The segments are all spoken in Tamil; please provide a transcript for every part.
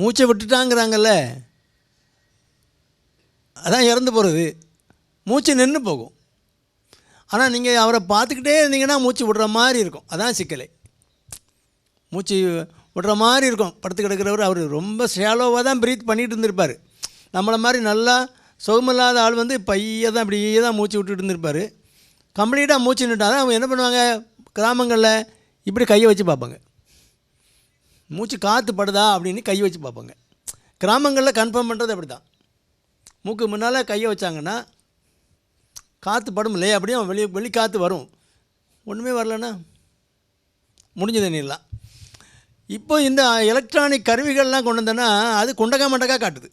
மூச்சை விட்டுட்டாங்கிறாங்கல்ல? அதான் இறந்து போகிறது மூச்சு நின்று போகும். ஆனால் நீங்கள் அவரை பார்த்துக்கிட்டே இருந்தீங்கன்னா மூச்சு விடுற மாதிரி இருக்கும். அதான் சிக்கலை. மூச்சு விடுற மாதிரி இருக்கும். படுத்து கிடக்கிறவர் அவர் ரொம்ப ஷேலோவாக தான் ப்ரீத் பண்ணிகிட்டு இருந்திருப்பார். நம்மளை மாதிரி நல்லா சுகமில்லாத ஆள் வந்து பையை தான் இப்படியே தான் மூச்சு விட்டுட்டு இருந்திருப்பார். கம்ப்ளீட்டாக மூச்சு நின்றுட்டா தான் அவங்க என்ன பண்ணுவாங்க? கிராமங்களில் இப்படி கையை வச்சு பார்ப்பாங்க. மூச்சு காற்று படுதா அப்படின்னு கையை வச்சு பார்ப்பாங்க. கிராமங்களில் கன்ஃபார்ம் பண்ணுறது அப்படி தான் மூக்கு முன்னால் கையை வச்சாங்கன்னா காற்று படும் இல்லையா அப்படியே வெளி வெளி காற்று வரும். ஒன்றுமே வரலன்னா முடிஞ்சது நீலாம் இப்போ இந்த எலக்ட்ரானிக் கருவிகள்லாம் கொண்டு வந்தோன்னா அது குண்டக்கா மண்டக்கா காட்டுது.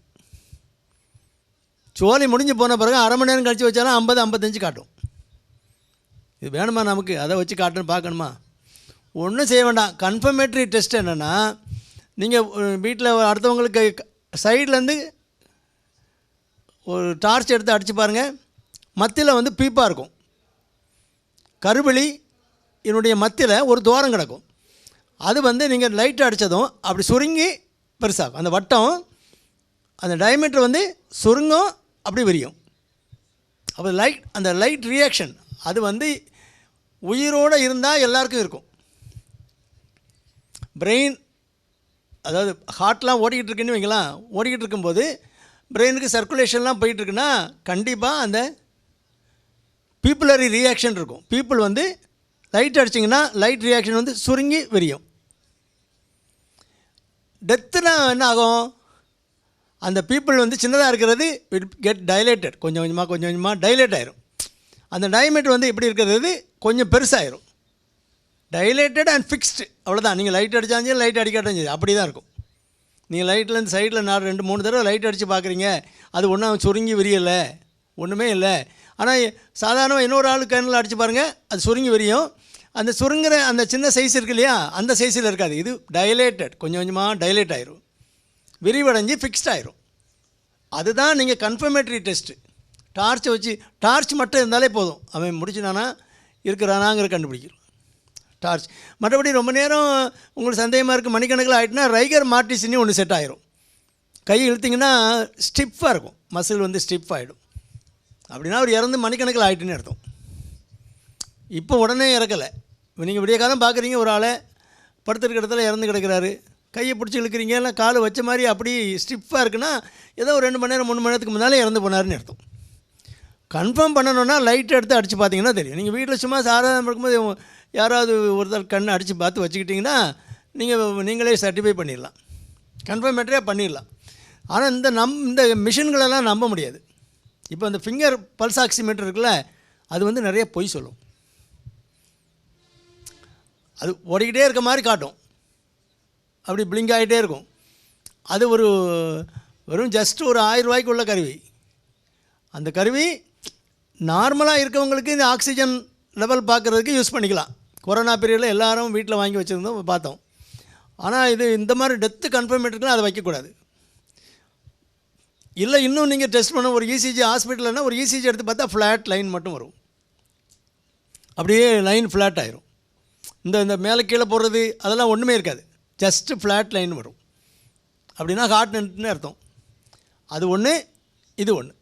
சோலை முடிஞ்சு போன பிறகு அரை மணி நேரம் கழித்து வச்சாலும் ஐம்பது ஐம்பத்தஞ்சு காட்டும். இது வேணுமா நமக்கு? அதை வச்சு காட்டணும் பார்க்கணுமா? ஒன்றும் செய்ய வேண்டாம். கன்ஃபர்மேட்டரி டெஸ்ட் என்னென்னா நீங்கள் வீட்டில் அடுத்தவங்களுக்கு சைட்லேருந்து ஒரு டார்ச் எடுத்து அடித்து பாருங்கள் மத்தியில் வந்து பீப்பாக இருக்கும். கருவெளி என்னுடைய மத்தியில் ஒரு துவாரம் கிடக்கும். அது வந்து நீங்கள் லைட் அடித்ததும் அப்படி சுருங்கி பெருசாகும். அந்த வட்டம் அந்த டயமீட்டர் வந்து சுருங்கும் அப்படி விரியும். அப்போ லைட் அந்த லைட் ரியாக்ஷன் அது வந்து உயிரோடு இருந்தால் எல்லாருக்கும் இருக்கும். பிரெயின் அதாவது ஹார்ட்லாம் ஓடிக்கிட்டு இருக்குன்னு வைங்களேன் ஓடிக்கிட்டு இருக்கும்போது பிரெயினுக்கு சர்க்குலேஷன்லாம் போயிட்டுருக்குன்னா கண்டிப்பாக அந்த பீப்புளரி ரியாக்ஷன் இருக்கும். பீப்புள் வந்து லைட் அடிச்சிங்கன்னா லைட் ரியாக்ஷன் வந்து சுருங்கி விரியும். டெத்துனா என்ன ஆகும்? அந்த பீப்புள் வந்து சின்னதாக இருக்கிறது இட் கெட் டைலேட்டட் கொஞ்சம் கொஞ்சமாக கொஞ்சம் கொஞ்சமாக டைலேட் ஆயிரும். அந்த டைமேட் வந்து எப்படி இருக்கிறது? கொஞ்சம் பெருசாகிரும் டைலேட்டட் அண்ட் ஃபிக்ஸ்டு அவ்வளோதான் நீங்கள் லைட் அடித்தாலும் சரி லைட் அடிக்காட்டும் சரி. அப்படி தான் இருக்கும் நீங்கள் லைட்லேருந்து சைடில் நான் ரெண்டு மூணு தடவை லைட் அடித்து பார்க்குறீங்க அது ஒன்றும் சுருங்கி விரியலை. ஒன்றுமே இல்லை. ஆனால் சாதாரணமாக இன்னொரு ஆள் கண்ணில் அடித்து பாருங்கள் அது சுருங்கி விரியும். அந்த சுருங்குற அந்த சின்ன சைஸ் இருக்கு இல்லையா? அந்த சைஸில் இருக்காது. இது டைலேட்டட் கொஞ்சம் கொஞ்சமாக டைலேட் ஆயிரும். விரிவடைஞ்சு ஃபிக்ஸ்ட் ஆயிரும். அதுதான் நீங்கள் கன்ஃபர்மேட்டரி டெஸ்ட்டு டார்ச்சை வச்சு டார்ச் மட்டும் இருந்தாலே போதும். அவன் முடிச்சுனானா இருக்கிறானாங்கிற கண்டுபிடிக்கிறோம். டார்ச். மற்றபடி ரொம்ப நேரம் உங்களுக்கு சந்தேகமாக இருக்குது மணிக்கணக்கில் ஆகிட்டுனா ரைகர் மார்டிசின்னு ஒன்று செட் ஆயிரும். கை இழுத்திங்கன்னா ஸ்டிஃபாக இருக்கும். மசில் வந்து ஸ்டிஃப் ஆகிடும் அப்படின்னா அவர் இறந்து மணிக்கணக்கில் ஆகிட்டுன்னு அர்த்தம். இப்போ உடனே இறக்கலை. நீங்கள் விடிய காலம் பார்க்குறீங்க ஒரு ஆளை படுத்துருக்க இடத்துல இறந்து கிடக்கிறாரு. கையை பிடிச்சி இழுக்கிறீங்க இல்லை கால் வச்ச மாதிரி அப்படி ஸ்டிஃபாக இருக்குன்னா ஏதோ ஒரு ரெண்டு மணி நேரம் மூணு மணி நேரத்துக்கு முன்னாலே இறந்து போனாருன்னு அர்த்தம். கன்ஃபார்ம் பண்ணணுன்னா லைட் எடுத்து அடித்து பார்த்தீங்கன்னா தெரியும். நீங்கள் வீட்டில் சும்மா சாதாரண இருக்கும்போது யாராவது ஒருத்தர் கண்ணை அடித்து பார்த்து வச்சுக்கிட்டிங்கன்னா நீங்கள் நீங்களே சர்டிஃபை பண்ணிடலாம். கன்ஃபர்மேட்டரியாக பண்ணிடலாம். ஆனால் இந்த நம் இந்த மிஷின்களெல்லாம் நம்ப முடியாது. இப்போ அந்த ஃபிங்கர் பல்ஸ் ஆக்சிமீட்டர் இருக்குல்ல அது வந்து நிறைய பொய் சொல்லும். அது ஓடிக்கிட்டே இருக்க மாதிரி காட்டும். அப்படி பிளிங்க் ஆகிட்டே இருக்கும். அது ஒரு வெறும் ஜஸ்ட் ஒரு ஆயிரம் ரூபாய்க்கு உள்ள கருவி. அந்த கருவி நார்மலாக இருக்கவங்களுக்கு இந்த ஆக்சிஜன் லெவல் பார்க்குறதுக்கு யூஸ் பண்ணிக்கலாம். கொரோனா பீரியடில் எல்லாரும் வீட்டில் வாங்கி வச்சுருந்தோம் பார்த்தோம். ஆனால் இது இந்த மாதிரி டெத்து கன்ஃபர்மேட்டருக்குலாம் அதை வைக்கக்கூடாது. இல்லை இன்னும் நீங்கள் டெஸ்ட் பண்ண ஒரு இசிஜி ஹாஸ்பிட்டல்னா ஒரு இசிஜி எடுத்து பார்த்தா ஃப்ளாட் லைன் மட்டும் வரும். அப்படியே லைன் ஃப்ளாட் ஆயிரும். இந்த இந்த மேலே கீழே போடுறது அதெல்லாம் ஒன்றுமே இருக்காது. ஜஸ்ட்டு ஃப்ளாட் லைன் வரும். அப்படின்னா ஹார்ட் நின்றுன்னு அர்த்தம். அது ஒன்று இது ஒன்று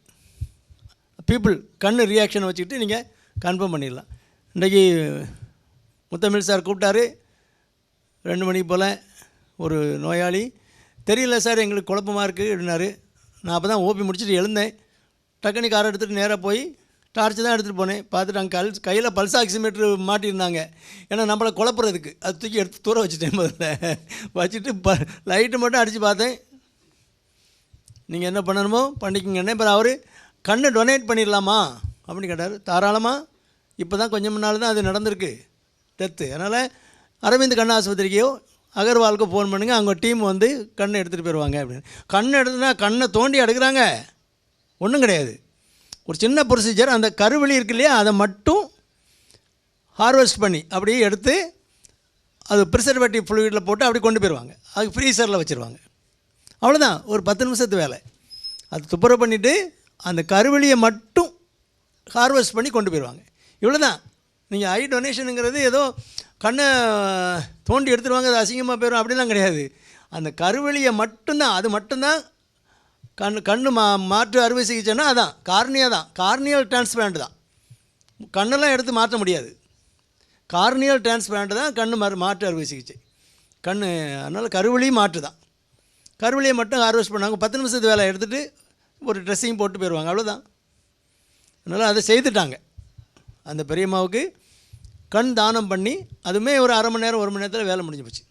பீப்புள் கண் ரியாக்ஷனை வச்சுக்கிட்டு நீங்கள் கன்ஃபார்ம் பண்ணிடலாம். இன்றைக்கி முத்தமிழ் சார் கூப்பிட்டாரு. ரெண்டு மணிக்கு போல் ஒரு நோயாளி. தெரியல சார் எங்களுக்கு குழப்பமாக இருக்குது அப்படின்னாரு. நான் அப்போ தான் ஓபி முடிச்சுட்டு எழுந்தேன். டக்குனு காரை எடுத்துகிட்டு நேராக போய் டார்ச் தான் எடுத்துகிட்டு போனேன். பார்த்துட்டு அங்கே கல் கையில் பல்ஸ் ஆக்சிமீட்ரு மாட்டியிருந்தாங்க. ஏன்னா நம்மளை குழப்புறதுக்கு. அது தூக்கி எடுத்து தூர வச்சுட்டேன் முதல்ல. வச்சுட்டு ப லைட்டு மட்டும் அடித்து பார்த்தேன். நீங்கள் என்ன பண்ணணுமோ பண்ணிக்கங்கன்னு இப்போ அவர் கண்ணை டொனேட் பண்ணிடலாமா? அப்படின்னு கேட்டார். தாராளமாக இப்போ தான் கொஞ்சம் முன்னால் தான் அது நடந்திருக்கு. டெத்து. அதனால் அரவிந்த் கண் ஆஸ்பத்திரிக்கையோ அகர்வாலுக்கு ஃபோன் பண்ணுங்கள் அவங்க டீம் வந்து கண்ணை எடுத்துகிட்டு போயிடுவாங்க அப்படின்னு. கண் எடுத்துனா கண்ணை தோண்டி எடுக்கிறாங்க. ஒன்றும் கிடையாது. ஒரு சின்ன ப்ரொசீஜர் அந்த கருவெளி இருக்கு இல்லையா அதை மட்டும் ஹார்வெஸ்ட் பண்ணி அப்படியே எடுத்து அது ப்ரிசர்வேட்டிவ் ஃப்ளூயிடில் போட்டு அப்படி கொண்டு போயிடுவாங்க அது ஃப்ரீசரில் வச்சுருவாங்க. அவ்வளோதான் ஒரு பத்து நிமிஷத்து வேலை. அது துப்புரவு பண்ணிவிட்டு அந்த கருவெளியை மட்டும் ஹார்வெஸ்ட் பண்ணி கொண்டு போயிடுவாங்க இவ்வளோ தான் நீங்கள் ஐ டொனேஷனுங்கிறது ஏதோ கண்ணை தோண்டி எடுத்துருவாங்க அது அசிங்கமாக போயிடும் அப்படிலாம் கிடையாது. அந்த கருவெளியை மட்டும்தான் அது மட்டும்தான் கண் கண்ணு மா மாற்று அறுவை சிகிச்சைன்னா அதான் கார்னியா தான். கார்னியல் டிரான்ஸ்பிளான்ட் தான். கண்ணெல்லாம் எடுத்து மாற்ற முடியாது. கார்னியல் டிரான்ஸ்பிளான்ட் தான் கண்ணு மறு மாற்று அறுவை சிகிச்சை. கண் அதனால் கருவெளியும் மாற்று தான். கருவெளியை மட்டும் ஹார்வெஸ்ட் பண்ணாங்க பத்து நிமிஷத்து வேலை எடுத்துகிட்டு ஒரு ட்ரெஸ்ஸையும் போட்டு போயிடுவாங்க அவ்வளோதான் அதனால் அதை செய்துட்டாங்க. அந்த பெரியம்மாவுக்கு கண் தானம் பண்ணி அதுவுமே ஒரு அரை மணி நேரம் ஒரு மணி நேரத்தில் வேலை முடிஞ்சு போச்சு.